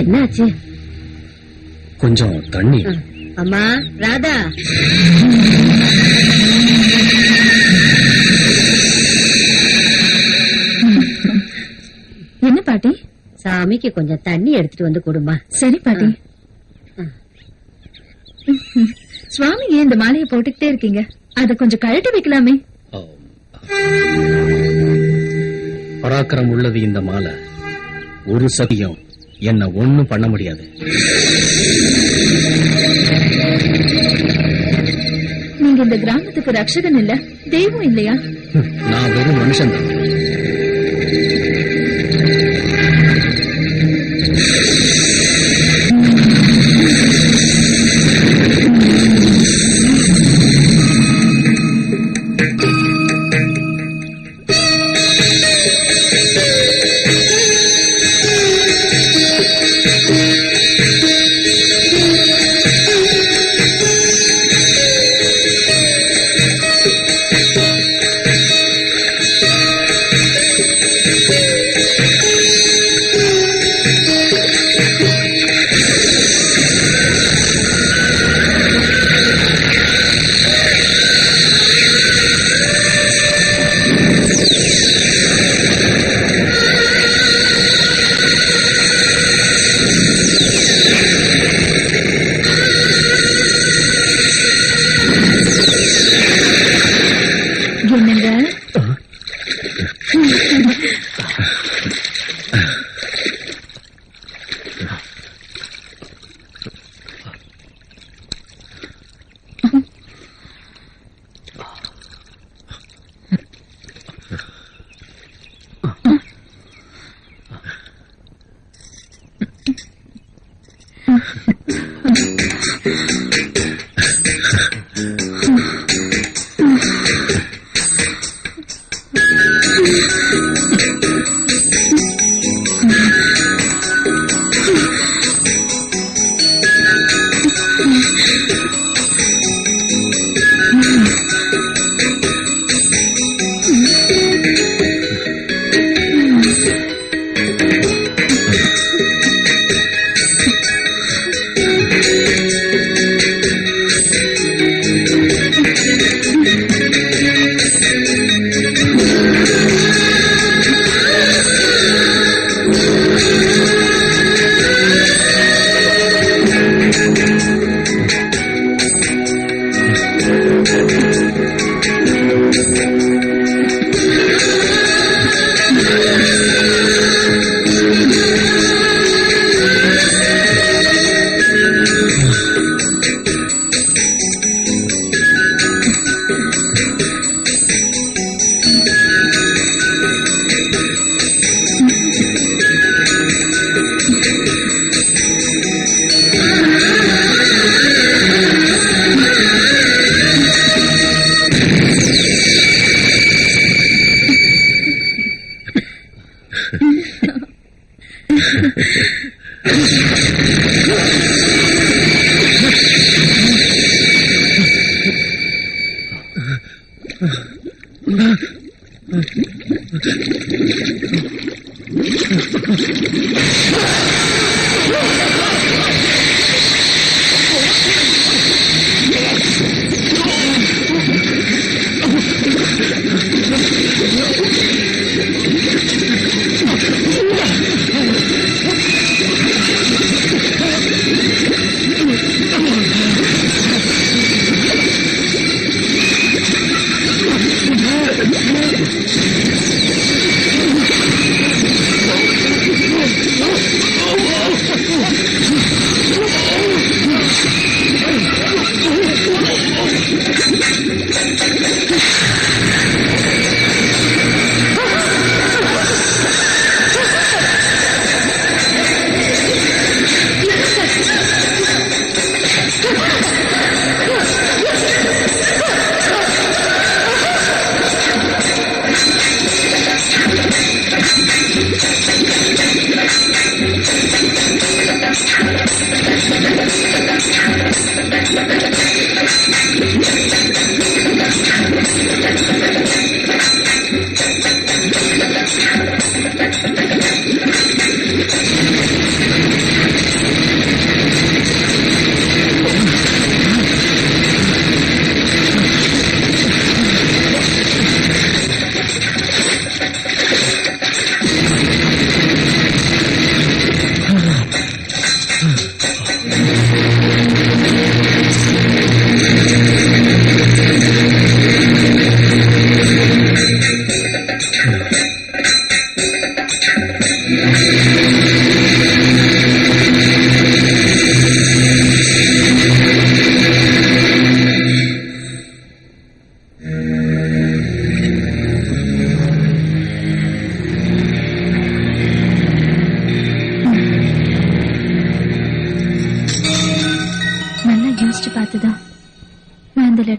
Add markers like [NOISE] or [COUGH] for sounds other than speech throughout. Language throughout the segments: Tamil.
என்னாச்சு? கொஞ்சம் தண்ணி. அம்மா ராதா. என்ன பாட்டி? சாமிக்கு கொஞ்சம் தண்ணி எடுத்துட்டு வந்து கொடுமா சரி பாட்டி. சுவாமி ஏன் இந்த மாலையை போட்டுக்கிட்டே இருக்கீங்க? அத கொஞ்சம் கழட்டி வைக்கலாமே. பராக்கிரம் உள்ளது இந்த மாலை. ஒரு சதியம் என்ன ஒண்ணும் பண்ண முடியாது. நீங்க இந்த கிராமத்துக்கு ரட்சகன் இல்ல? தெய்வம் இல்லையா? நான் வெறும் மனுஷன் தான் Yeah.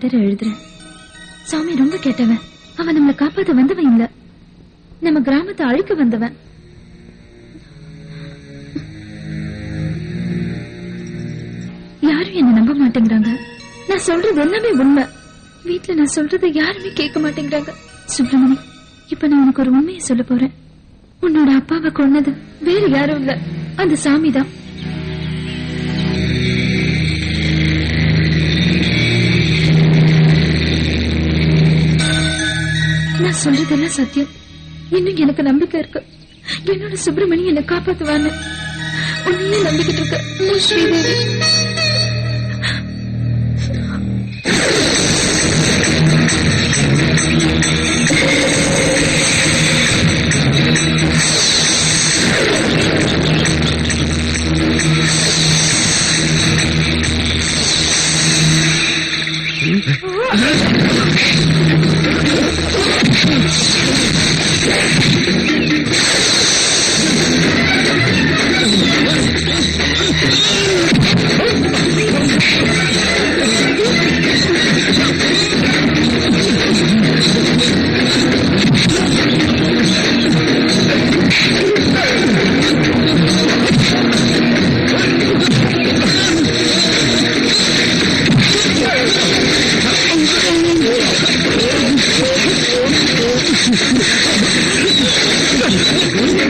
லெட்டர் எழுதுறேன். சாமி ரொம்ப கேட்டவன். அவன் நம்மளை காப்பாத்த வந்தவன் இல்ல. நம்ம கிராமத்தை அழிக்க வந்தவன். யாரும் என்ன நம்ப மாட்டேங்கிறாங்க. நான் சொல்றது எல்லாமே உண்மை. வீட்டுல நான் சொல்றதை யாருமே கேட்க மாட்டேங்கிறாங்க. சுப்பிரமணி இப்ப நான் உனக்கு ஒரு உண்மையை சொல்ல போறேன். உன்னோட அப்பாவை கொன்னது வேற யாரும் இல்ல. அந்த சாமி தான் நான் சொல்றதெல்லாம் சத்தியம். இன்னும் எனக்கு நம்பிக்கை இருக்கு. என்னோட சுப்பிரமணி என்னை காப்பாத்துவான்னு உன்னையே நம்பிக்கிட்டு இருக்க ஸ்ரீதேவி ஸ்ரீதேவி. you.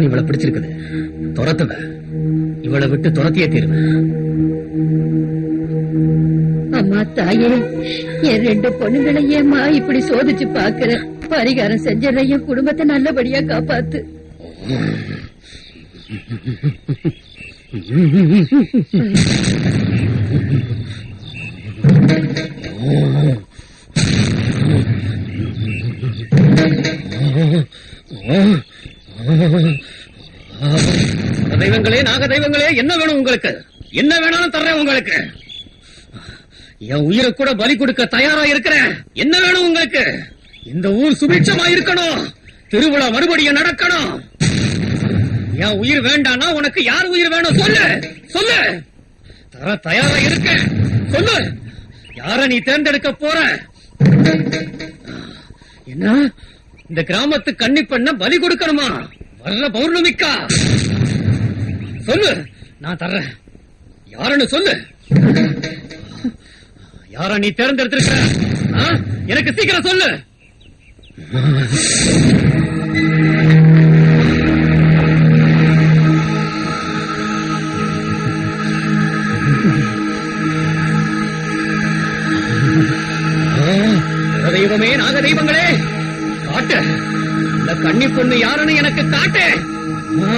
சைத்தான் இவளை பிடிச்சிருக்குது. துரத்துவ இவளை விட்டு துரத்தியே தீருவேன் அம்மா தாயே என் ரெண்டு பொண்ணுங்களை ஏம்மா இப்படி சோதிச்சு பாக்குற பரிகாரம் செஞ்சிடற என் குடும்பத்தை நல்லபடியா காப்பாத்து. [LAUGHS] [LAUGHS] தெய்வங்களே நாக தெய்வங்களே என்ன வேணும் உங்களுக்கு? என்ன வேணாலும் தர்றேன் உங்களுக்கு. என் உயிரை கூட பலி கொடுக்க தயாரா இருக்கிறேன் என்ன வேணும் உங்களுக்கு? இந்த ஊர் சுபிட்சமா இருக்கணும் திருவிழா மறுபடியும் நடக்கணும். என் உயிர் வேண்டாம்னா உனக்கு யார் உயிர் வேணும்? சொல்லு சொல்லு. தர தயாரா இருக்க சொல்லு. யார நீ தேர்ந்தெடுக்க போற? என்ன? இந்த கிராமத்து கண்ணி பண்ண பலி கொடுக்கணுமா? வர்ற பௌர்ணமிக்கா? சொல்லு நான் தர்றேன். யாருன்னு சொல்லு. யார நீ தேர்ந்தெடுத்திருக்க ஆ? எனக்கு சீக்கிரம் சொல்லு. தெய்வமே நாக தெய்வங்களே இந்த கன்னி பொண்ணு யாருன்னு எனக்கு காட்டு ஆ.